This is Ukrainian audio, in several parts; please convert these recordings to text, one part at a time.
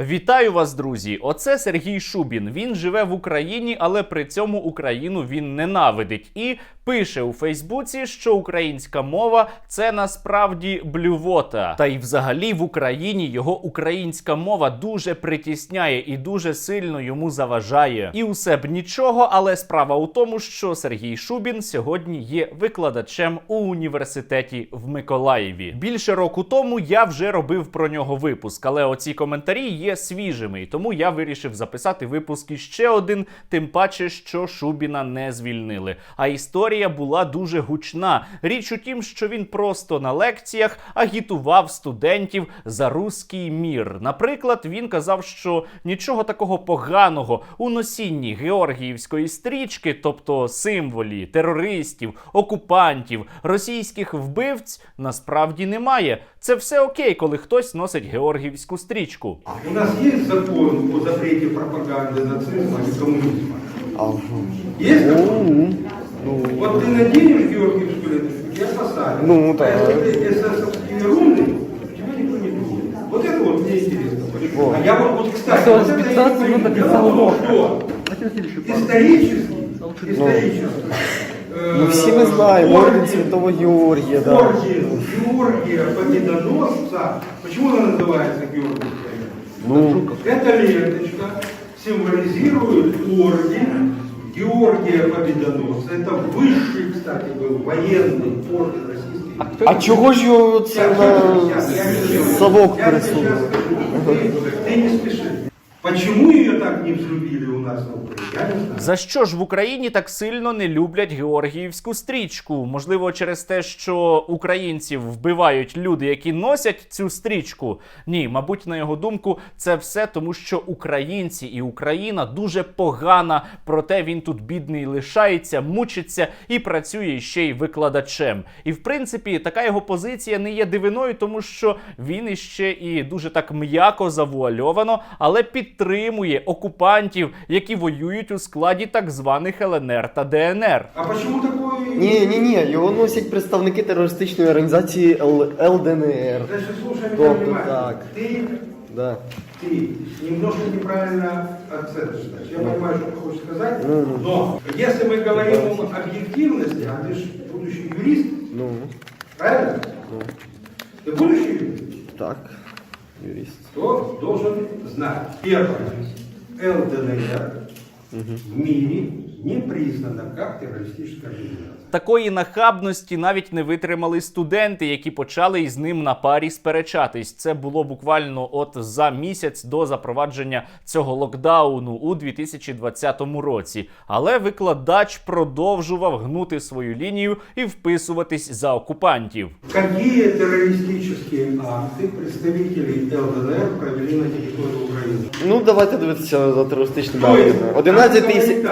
Вітаю вас, друзі! Оце Сергій Шубін. Він живе в Україні, але при цьому Україну він ненавидить і пише у Фейсбуці, що українська мова це насправді блювота. Та й взагалі в Україні його українська мова дуже притісняє і дуже сильно йому заважає. І усе б нічого, але справа у тому, що Сергій Шубін сьогодні є викладачем у університеті в Миколаєві. Більше року тому я вже робив про нього випуск, але оці коментарі є свіжими, і тому я вирішив записати випуск іще один, тим паче, що Шубіна не звільнили. А історія була дуже гучна. Річ у тім, що він просто на лекціях агітував студентів за руський мір. Наприклад, він казав, що нічого такого поганого у носінні георгіївської стрічки, тобто символі терористів, окупантів, російських вбивць, насправді немає. Це все окей, коли хтось носить георгіївську стрічку. У нас есть закон о запрете пропаганды нацизма и коммунизма? Есть такой? Вот ты наденешь Георгиевскую ленточку, тебя посадят. Ну, да. А если ты эсэсовский румный, тебя никто не тронет. Вот это вот мне интересно. Почему? А я вот, вот кстати, вот это я не понимаю. Дело в том, что исторически, исторически, Ну, всі ми знаємо, орден Святого Георгія, да. Орден Георгия Победоносца. Почему она называется Георгиевская? Ну, Эта ленточка символизирует орден Георгия Победоносца. Это высший, кстати, был военный орден Российской а чого ж його це на совок Я тебе пересунули? сейчас скажу, ты, ты не спеши. Почему ее так не взлюбили у нас на Украине? Я не знаю. За що ж в Україні так сильно не люблять георгіївську стрічку? Можливо, через те, що українців вбивають люди, які носять цю стрічку? Ні, мабуть, на його думку, це все тому, що українці і Україна дуже погана. Проте він тут бідний лишається, мучиться і працює ще й викладачем. І в принципі, така його позиція не є дивиною, тому що він іще і дуже так м'яко завуальовано, але підтримує окупантів, які воюють у складі так званих ЛНР та ДНР. А почему такой... Ні, ні, ні, його носять представники терористичної організації Л... ЛДНР. Значит, слушай меня Тобто внимательно. так. Ты, Да. ты немножко неправильно оцениваешь. Я понимаю, что ты хочешь сказать, Ну, ну. но если мы говорим об объективности, а ты же будущий юрист, Ну, правильно? Ты будущий юрист? так, юрист. Кто должен знать. Первое. ЛДНР в мире не признана как террористическая организация. Такої нахабності навіть не витримали студенти, які почали із ним на парі сперечатись. Це було буквально от за місяць до запровадження цього локдауну у 2020 році. Але викладач продовжував гнути свою лінію і вписуватись за окупантів. Какие террористические акты представители ЛДНР провели на территории Украины? Ну, давайте дивитися за терористичні То 11 тисяч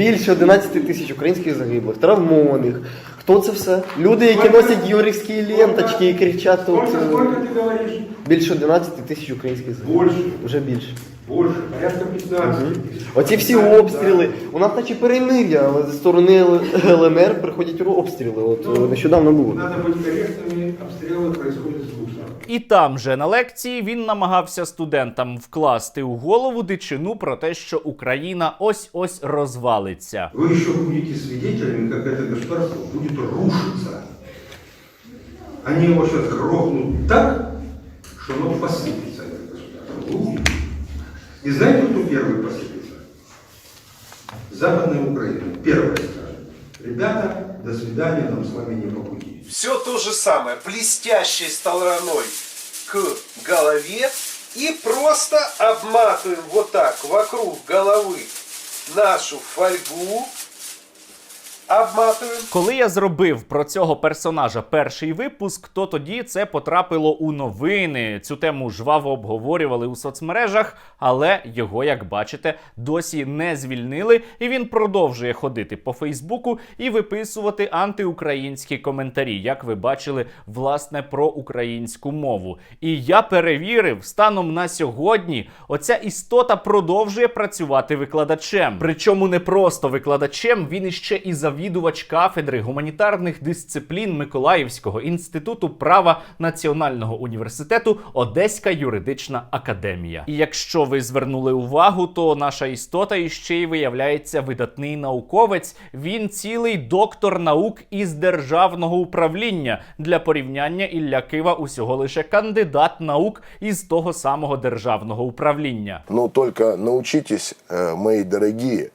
більше 11 тисяч українських загиблих, травмованих. Хто це все? Люди, які Сколько- носять юрівські ленточки і кричать тут. Сколько, е, сколько ты говоришь? Більше 11 тисяч українських загиблих. Больше. Вже більше. Больше, порядка 15 тысяч. Оці всі обстріли. У нас наче перемир'я, але зі сторони Л- ЛНР приходять обстріли. От е, нещодавно було. Надо быть корректными, обстрелы происходят с двух сторон. І там же на лекції він намагався студентам вкласти у голову дичину про те, що Україна ось ось розвалиться. Вы еще будете свидетелями, как это государство будет рушиться. Они его сейчас грохнут так, что оно посыпется, это государство. Вы увидите. И знаете, кто первый посыпется? Западная Украина. Первая скажет. Ребята, до свидания, нам с вами не по пути. Все то же самое, блестящей стороной к голове и просто обматываем вот так вокруг головы нашу фольгу, обматываем. Коли я зробив про цього персонажа перший випуск, то тоді це потрапило у новини. Цю тему жваво обговорювали у соцмережах, але його, як бачите, досі не звільнили, і він продовжує ходити по Фейсбуку і виписувати антиукраїнські коментарі, як ви бачили, власне, про українську мову. І я перевірив станом на сьогодні, оця істота продовжує працювати викладачем. Причому не просто викладачем, він іще і завів завідувач кафедри гуманітарних дисциплін Миколаївського інституту права Національного університету Одеська юридична академія. І якщо ви звернули увагу, то наша істота іще й виявляється видатний науковець. Він цілий доктор наук із державного управління. Для порівняння Ілля Кива усього лише кандидат наук із того самого державного управління. Но только научитесь, э, мои дорогие,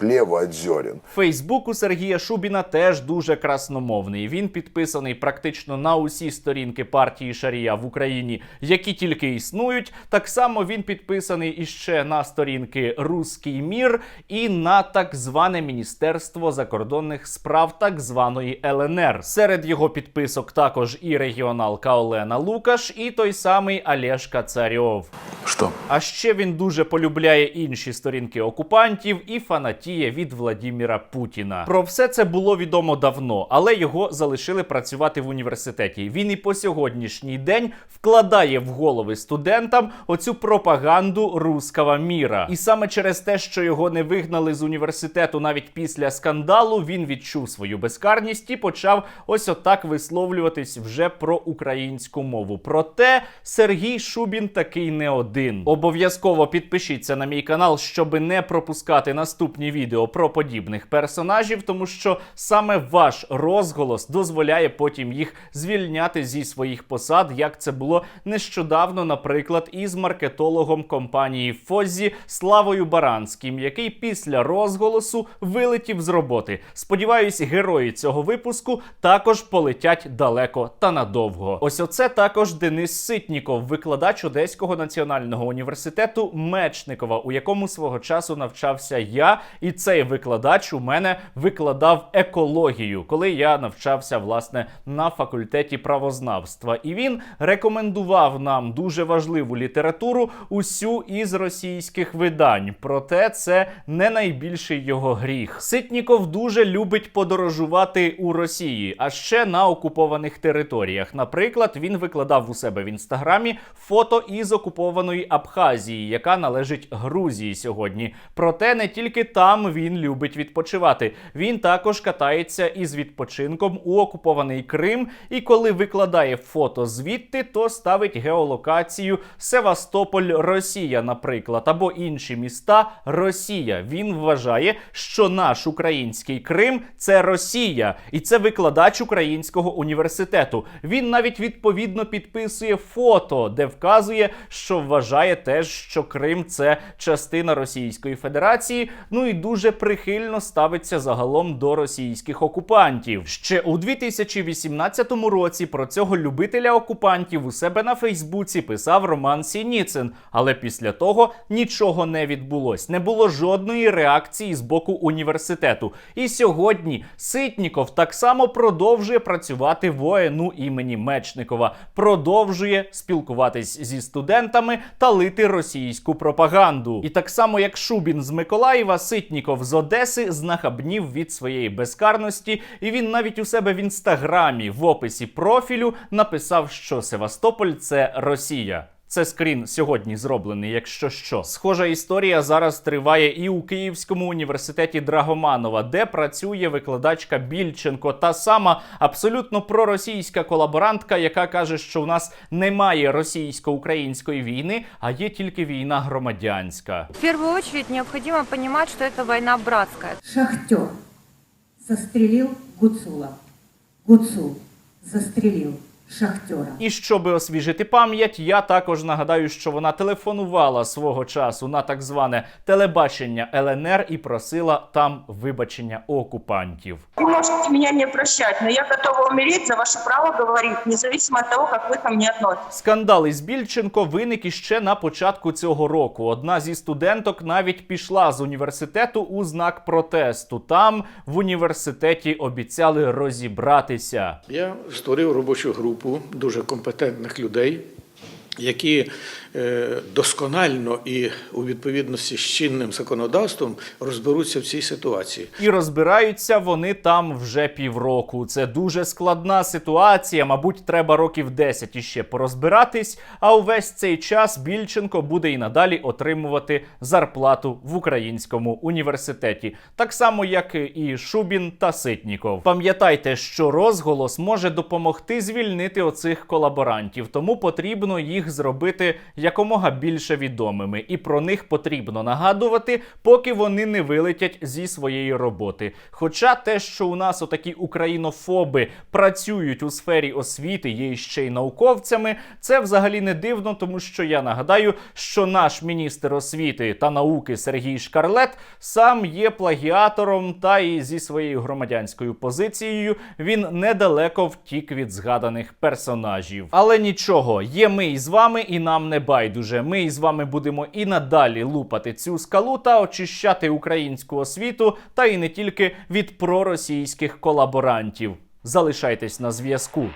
от. Фейсбук у Сергія Шубіна теж дуже красномовний. Він підписаний практично на усі сторінки партії Шарія в Україні, які тільки існують. Так само він підписаний іще на сторінки Руський мір і на так зване Міністерство закордонних справ так званої ЛНР. Серед його підписок також і регіоналка Олена Лукаш, і той самий Олешка Царьов. Что? А ще він дуже полюбляє інші сторінки окупантів і фанатіє від Владіміра Путіна. Про все це було відомо давно, але його залишили працювати в університеті. Він і по сьогоднішній день вкладає в голови студентам оцю пропаганду руского міра. І саме через те, що його не вигнали з університету навіть після скандалу, він відчув свою безкарність і почав ось отак висловлюватись вже про українську мову. Проте Сергій Шубін такий не один. Обов'язково підпишіться на мій канал, щоб не пропускати наступні відео про подібних персонажів, тому що саме ваш розголос дозволяє потім їх звільняти зі своїх посад, як це було нещодавно, наприклад, із маркетологом компанії Фоззі Славою Баранським, який після розголосу вилетів з роботи. Сподіваюсь, герої цього випуску також полетять далеко та надовго. Ось оце також Денис Ситніков, викладач Одеського національного університету Мечникова, у якому свого часу навчався я, і цей викладач у мене викладав екологію, коли я навчався власне на факультеті правознавства. І він рекомендував нам дуже важливу літературу усю із російських видань. Проте це не найбільший його гріх. Ситніков дуже любить подорожувати у Росії, а ще на окупованих територіях. Наприклад, він викладав у себе в інстаграмі фото із окупованої Абхазії, яка належить Грузії сьогодні. Проте не тільки там він любить відпочивати. Він також катається із відпочинком у окупований Крим. І коли викладає фото звідти, то ставить геолокацію Севастополь, Росія, наприклад, або інші міста Росія. Він вважає, що наш український Крим це Росія, і це викладач українського університету. Він навіть відповідно підписує фото, де вказує, що вважає теж, що Крим це частина Російської Федерації. Ну і дуже прихильно ставиться загалом до російських окупантів. Ще у 2018 році про цього любителя окупантів у себе на Фейсбуці писав Роман Сініцин, але після того нічого не відбулось. Не було жодної реакції з боку університету. І сьогодні Ситніков так само продовжує працювати в ОНУ імені Мечникова, продовжує спілкуватись зі студентами та лити російську пропаганду. І так само, як Шубін з Миколаєва, Ситніков з Одеси знахабнів від своєї безкарності, і він навіть у себе в інстаграмі в описі профілю написав, що Севастополь це Росія. Це скрін сьогодні зроблений, якщо що. Схожа історія зараз триває і у Київському університеті Драгоманова, де працює викладачка Більченко, та сама абсолютно проросійська колаборантка, яка каже, що у нас немає російсько-української війни, а є тільки війна громадянська. В первую очередь необходимо понимать, что это война братская. Шахтер застрелил Гуцула. Гуцул застрелил шахтера. І щоби освіжити пам'ять, я також нагадаю, що вона телефонувала свого часу на так зване телебачення ЛНР і просила там вибачення окупантів. Вы можете меня не прощать, но я готова умереть за ваше право говорить, независимо от того, как вы ко мне относитесь. Скандал із Більченко виник іще на початку цього року. Одна зі студенток навіть пішла з університету у знак протесту. Там в університеті обіцяли розібратися. Я створив робочу групу дуже компетентних людей, які е, досконально і у відповідності з чинним законодавством розберуться в цій ситуації. І розбираються вони там вже півроку. Це дуже складна ситуація. Мабуть, треба років 10 іще порозбиратись. А увесь цей час Більченко буде і надалі отримувати зарплату в українському університеті, так само як і Шубін та Ситніков. Пам'ятайте, що розголос може допомогти звільнити оцих колаборантів, тому потрібно їх зробити якомога більше відомими, і про них потрібно нагадувати, поки вони не вилетять зі своєї роботи. Хоча те, що у нас отакі українофоби працюють у сфері освіти, є ще й науковцями, це взагалі не дивно, тому що я нагадаю, що наш міністр освіти та науки Сергій Шкарлет сам є плагіатором та і зі своєю громадянською позицією він недалеко втік від згаданих персонажів. Але нічого, є ми із вами, і нам не байдуже. Ми із вами будемо і надалі лупати цю скалу та очищати українську освіту, та і не тільки від проросійських колаборантів. Залишайтесь на зв'язку.